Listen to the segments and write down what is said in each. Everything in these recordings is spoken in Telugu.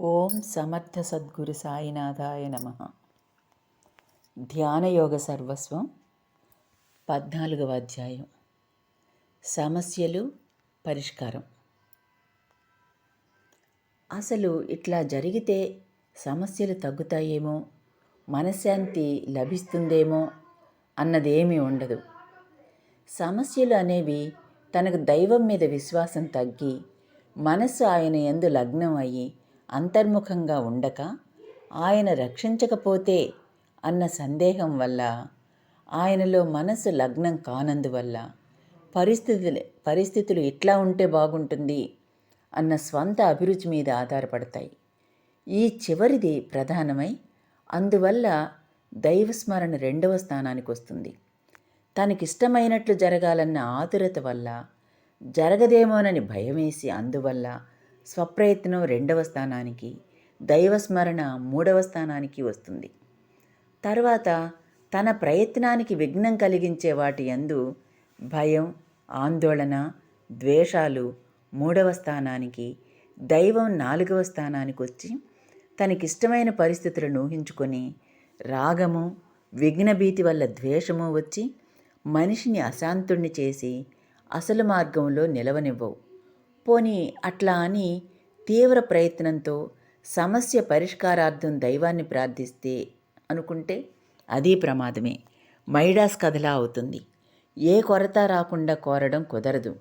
ఓం సమర్థ సద్గురు సాయినాథాయ నమ. ధ్యానయోగ సర్వస్వం పద్నాలుగవ అధ్యాయం. సమస్యలు పరిష్కారం. అసలు ఇట్లా జరిగితే సమస్యలు తగ్గుతాయేమో మనశ్శాంతి లభిస్తుందేమో అన్నదేమీ ఉండదు. సమస్యలు అనేవి తనకు దైవం మీద విశ్వాసం తగ్గి మనస్సు ఆయన ఎందు లగ్నం అయ్యి అంతర్ముఖంగా ఉండక ఆయన రక్షించకపోతే అన్న సందేహం వల్ల ఆయనలో మనసు లగ్నం కానందువల్ల పరిస్థితులు పరిస్థితులు ఇట్లా ఉంటే బాగుంటుంది అన్న స్వంత అభిరుచి మీద ఆధారపడతాయి. ఈ చివరిది ప్రధానమై అందువల్ల దైవస్మరణ రెండవ స్థానానికి వస్తుంది. తనకిష్టమైనట్లు జరగాలన్న ఆతురత వల్ల జరగదేమోనని భయమేసి అందువల్ల స్వప్రయత్నం రెండవ స్థానానికి దైవస్మరణ మూడవ స్థానానికి వస్తుంది. తర్వాత తన ప్రయత్నానికి విఘ్నం కలిగించే వాటి యందు భయం ఆందోళన ద్వేషాలు మూడవ స్థానానికి దైవం నాలుగవ స్థానానికి వచ్చి తనకిష్టమైన పరిస్థితులను ఊహించుకొని రాగము విఘ్నభీతి వల్ల ద్వేషము వచ్చి మనిషిని అశాంతుణ్ణి చేసి అసలు మార్గంలో నిలవనివ్వవు. పోనీ అట్లా అని తీవ్ర ప్రయత్నంతో సమస్య పరిష్కారార్థం దైవాన్ని ప్రార్థిస్తే అనుకుంటే అది ప్రమాదమే. మైడాస్ కథలా అవుతుంది. ఏ కొరత రాకుండా కోరడం కుదరదు.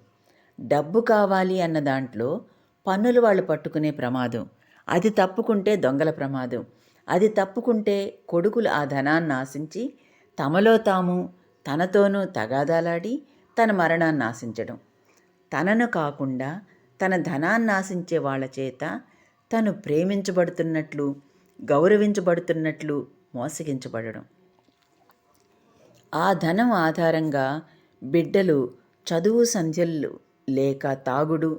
డబ్బు కావాలి అన్న దాంట్లో పన్నులు వాళ్ళు పట్టుకునే ప్రమాదం. అది తప్పుకుంటే దొంగల ప్రమాదం. అది తప్పుకుంటే కొడుకులు ఆ ధనాన్ని ఆశించి తమలో తాము తనతోనూ తగాదాలాడి తన మరణాన్ని ఆశించడం. తనను కాకుండా తన ధనాన్ని ఆశించే వాళ్ళ చేత తను ప్రేమించబడుతున్నట్లు గౌరవించబడుతున్నట్లు మోసగించబడడం. ఆ ధనం ఆధారంగా బిడ్డలు చదువు సంధ్యలు లేక తాగుడు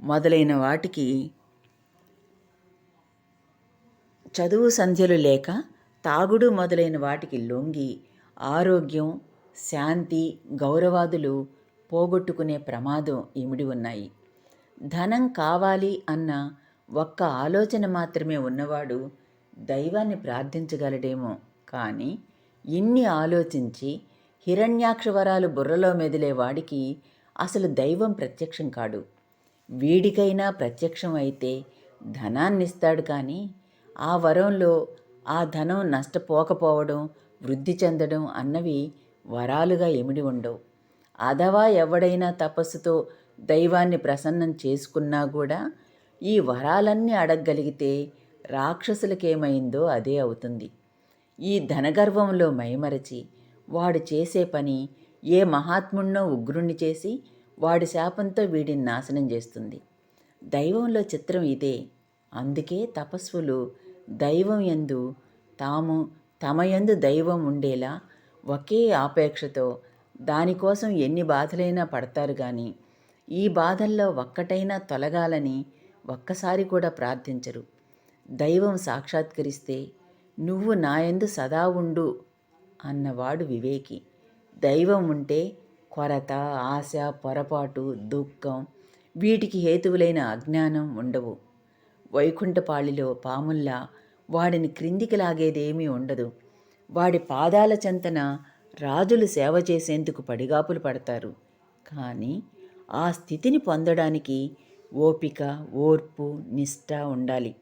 మొదలైన వాటికి చదువు సంధ్యలు లేక తాగుడు మొదలైన వాటికి లొంగి ఆరోగ్యం శాంతి గౌరవాదులు పోగొట్టుకునే ప్రమాదం ఇమిడి ఉన్నాయి. ధనం కావాలి అన్న ఒక్క ఆలోచన మాత్రమే ఉన్నవాడు దైవాన్ని ప్రార్థించగలడేమో. కానీ ఇన్ని ఆలోచించి హిరణ్యాక్షవరాలు బుర్రలో మెదిలే వాడికి అసలు దైవం ప్రత్యక్షం కాడు. వీడికైనా ప్రత్యక్షం అయితే ధనాన్నిస్తాడు కానీ ఆ వరంలో ఆ ధనం నష్టపోకపోవడం వృద్ధి చెందడం అన్నవి వరాలుగా ఎమిడి ఉండవు. అథవా ఎవడైనా తపస్సుతో దైవాన్ని ప్రసన్నం చేసుకున్నా కూడా ఈ వరాలన్నీ అడగగలిగితే రాక్షసులకేమైందో అదే అవుతుంది. ఈ ధనగర్వంలో మైమరచి వాడు చేసే పని ఏ మహాత్ముణ్ణో ఉగ్రుణ్ణి చేసి వాడి శాపంతో వీడిని నాశనం చేస్తుంది. దైవంలో చిత్రం ఇదే. అందుకే తపస్సులు దైవం ఎందు తాము తమ యందు దైవం ఉండేలా ఒకే ఆపేక్షతో దానికోసం ఎన్ని బాధలైనా పడతారు కానీ ఈ బాధల్లో ఒక్కటైనా తొలగాలని ఒక్కసారి కూడా ప్రార్థించరు. దైవం సాక్షాత్కరిస్తే నువ్వు నాయందు సదా ఉండు అన్నవాడు వివేకి. దైవం ఉంటే కొరత ఆశ పొరపాటు దుఃఖం వీటికి హేతువులైన అజ్ఞానం ఉండవు. వైకుంఠపాళిలో పాముల్లా వాడిని క్రిందికి లాగేదేమీ ఉండదు. వాడి పాదాల చెంతన రాజులు సేవ చేసేందుకు పడిగాపులు పడతారు. కానీ ఆ స్థితిని పొందడానికి ఓపిక ఓర్పు నిష్ట ఉండాలి.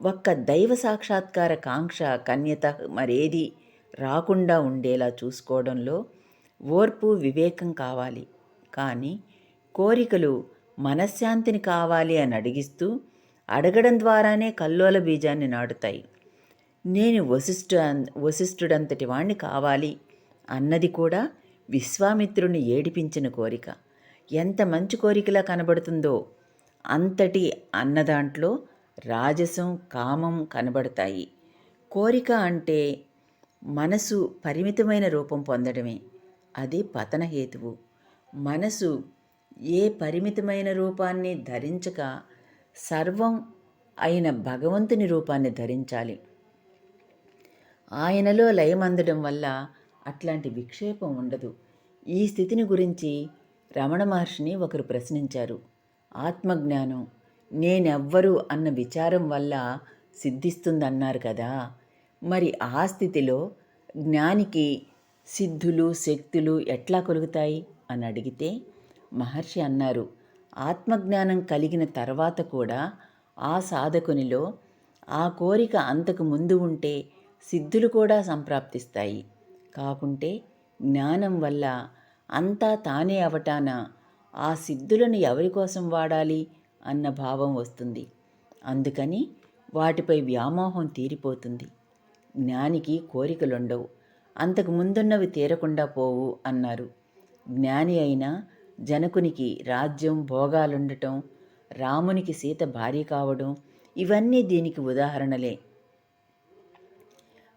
ఒక్క దైవ సాక్షాత్కార కాంక్ష కన్యత మరేది రాకుండా ఉండేలా చూసుకోవడంలో ఓర్పు వివేకం కావాలి. కానీ కోరికలు మనశ్శాంతిని కావాలి అని అడిగిస్తూ అడగడం ద్వారానే కల్లోల బీజాన్ని నాటుతాయి. నేను వశిష్ఠు వశిష్ఠుడంతటి వాణ్ణి కావాలి అన్నది కూడా విశ్వామిత్రుని ఏడిపించిన కోరిక. ఎంత మంచి కోరికలా కనబడుతుందో. అంతటి అన్నదాంట్లో రాజసం కామం కనబడతాయి. కోరిక అంటే మనసు పరిమితమైన రూపం పొందడమే. అది పతనహేతువు మనసు ఏ పరిమితమైన రూపాన్ని ధరించక సర్వం అయిన భగవంతుని రూపాన్ని ధరించాలి. ఆయనలో లయమందడం వల్ల అట్లాంటి విక్షేపం ఉండదు. ఈ స్థితిని గురించి రమణ మహర్షిని ఒకరు ప్రశ్నించారు. ఆత్మజ్ఞానం నేనెవ్వరు అన్న విచారం వల్ల సిద్ధిస్తుందన్నారు కదా. మరి ఆ స్థితిలో జ్ఞానికి సిద్ధులు శక్తులు ఎట్లా కలుగుతాయి? అని అడిగితే మహర్షి అన్నారు ఆత్మజ్ఞానం కలిగిన తర్వాత కూడా ఆ సాధకునిలో ఆ కోరిక అంతకు ముందు ఉంటే సిద్ధులు కూడా సంప్రాప్తిస్తాయి. కాకుంటే జ్ఞానం వల్ల అంతా తానే అవటాన ఆ సిద్ధులను ఎవరి కోసం వాడాలి అన్న భావం వస్తుంది. అందుకని వాటిపై వ్యామోహం తీరిపోతుంది. జ్ఞానికి కోరికలుండవు. అంతకు ముందున్నవి తీరకుండా పోవు అన్నారు. జ్ఞాని అయినా జనకునికి రాజ్యం భోగాలుండటం రామునికి సీత భార్య కావడం ఇవన్నీ దీనికి ఉదాహరణలే.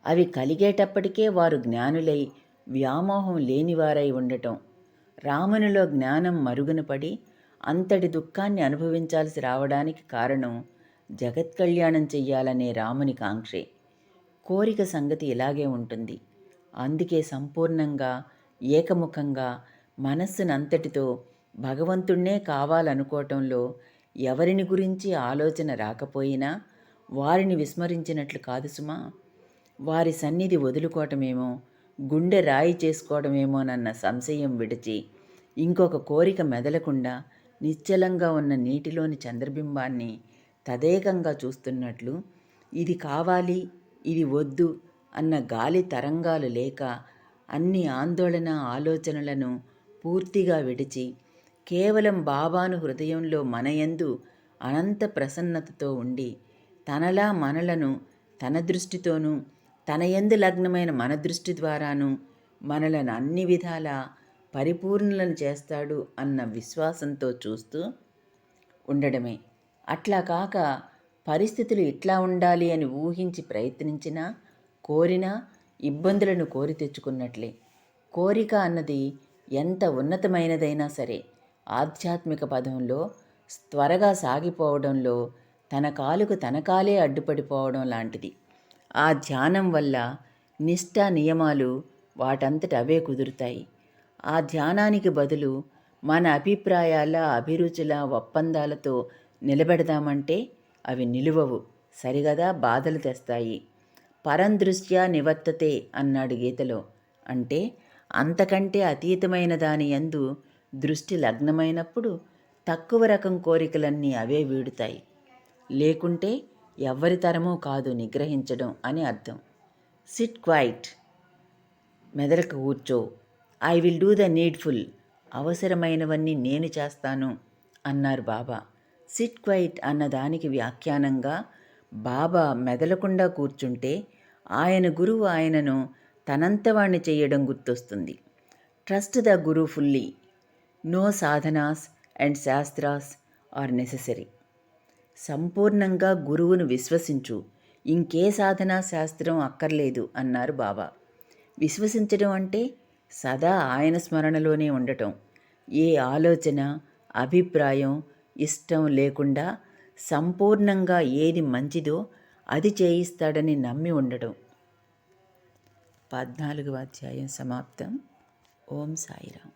అవి కలిగేటప్పటికే వారు జ్ఞానులై వ్యామోహం లేనివారై ఉండటం. రామునిలో జ్ఞానం మరుగున పడి అంతటి దుఃఖాన్ని అనుభవించాల్సి రావడానికి కారణం జగత్ కళ్యాణం చెయ్యాలనే రాముని కాంక్షే. కోరిక సంగతి ఇలాగే ఉంటుంది. అందుకే సంపూర్ణంగా ఏకముఖంగా మనస్సునంతటితో భగవంతుణ్ణే కావాలనుకోవటంలో ఎవరిని గురించి ఆలోచన రాకపోయినా వారిని విస్మరించినట్లు కాదు సుమా. వారి సన్నిధి వదులుకోవటమేమో గుండె రాయి చేసుకోవడమేమోనన్న సంశయం విడిచి ఇంకొక కోరిక మెదలకుండా నిశ్చలంగా ఉన్న నీటిలోని చంద్రబింబాన్ని తదేకంగా చూస్తున్నట్లు ఇది కావాలి ఇది వద్దు అన్న గాలి తరంగాలు లేక అన్ని ఆందోళన ఆలోచనలను పూర్తిగా విడిచి కేవలం బాబాను హృదయంలో మనయందు అనంత ప్రసన్నతతో ఉండి తనలా మనలను తన దృష్టితోనూ తన ఎందు లగ్నమైన మన దృష్టి ద్వారాను మనలను అన్ని విధాల పరిపూర్ణలను చేస్తాడు అన్న విశ్వాసంతో చూస్తూ ఉండడమే. అట్లా కాక పరిస్థితులు ఇట్లా ఉండాలి అని ఊహించి ప్రయత్నించినా కోరినా ఇబ్బందులను కోరి తెచ్చుకున్నట్లే. కోరిక అన్నది ఎంత ఉన్నతమైనదైనా సరే ఆధ్యాత్మిక పదంలో త్వరగా సాగిపోవడంలో తన కాలుకు తన కాలే అడ్డుపడిపోవడం లాంటిది. ఆ ధ్యానం వల్ల నిష్ఠా నియమాలు వాటంతట అవే కుదురుతాయి. ఆ ధ్యానానికి బదులు మన అభిప్రాయాల అభిరుచుల ఒప్పందాలతో నిలబెడదామంటే అవి నిలువవు సరిగదా బాధలు తెస్తాయి. పరందృష్ట్యా నివర్తతే అన్నాడు గీతలో. అంటే అంతకంటే అతీతమైన దాని యందు దృష్టి లగ్నమైనప్పుడు తక్కువ రకం కోరికలన్నీ అవే వీడుతాయి. లేకుంటే ఎవ్వరి తరమూ కాదు నిగ్రహించడం అని అర్థం. సిట్ క్వైట్ మెదలకు కూర్చో. I will do the needful అవసరమైనవన్నీ నేను చేస్తాను అన్నారు బాబా. సిట్ క్వైట్ అన్న దానికి వ్యాఖ్యానంగా బాబా మెదలకుండా కూర్చుంటే ఆయన గురువు ఆయనను తనంతవాణ్ణి చేయడం గుర్తొస్తుంది. Trust the guru fully no sadhanas and shastras are necessary సంపూర్ణంగా గురువును విశ్వసించు. ఇంకే సాధనా శాస్త్రం అక్కర్లేదు అన్నారు బాబా. విశ్వసించడం అంటే సదా ఆయన స్మరణలోనే ఉండటం. ఏ ఆలోచన అభిప్రాయం ఇష్టం లేకుండా సంపూర్ణంగా ఏది మంచిదో అది చేయిస్తాడని నమ్మి ఉండడం పద్నాలుగవ అధ్యాయం సమాప్తం. ఓం సాయిరాం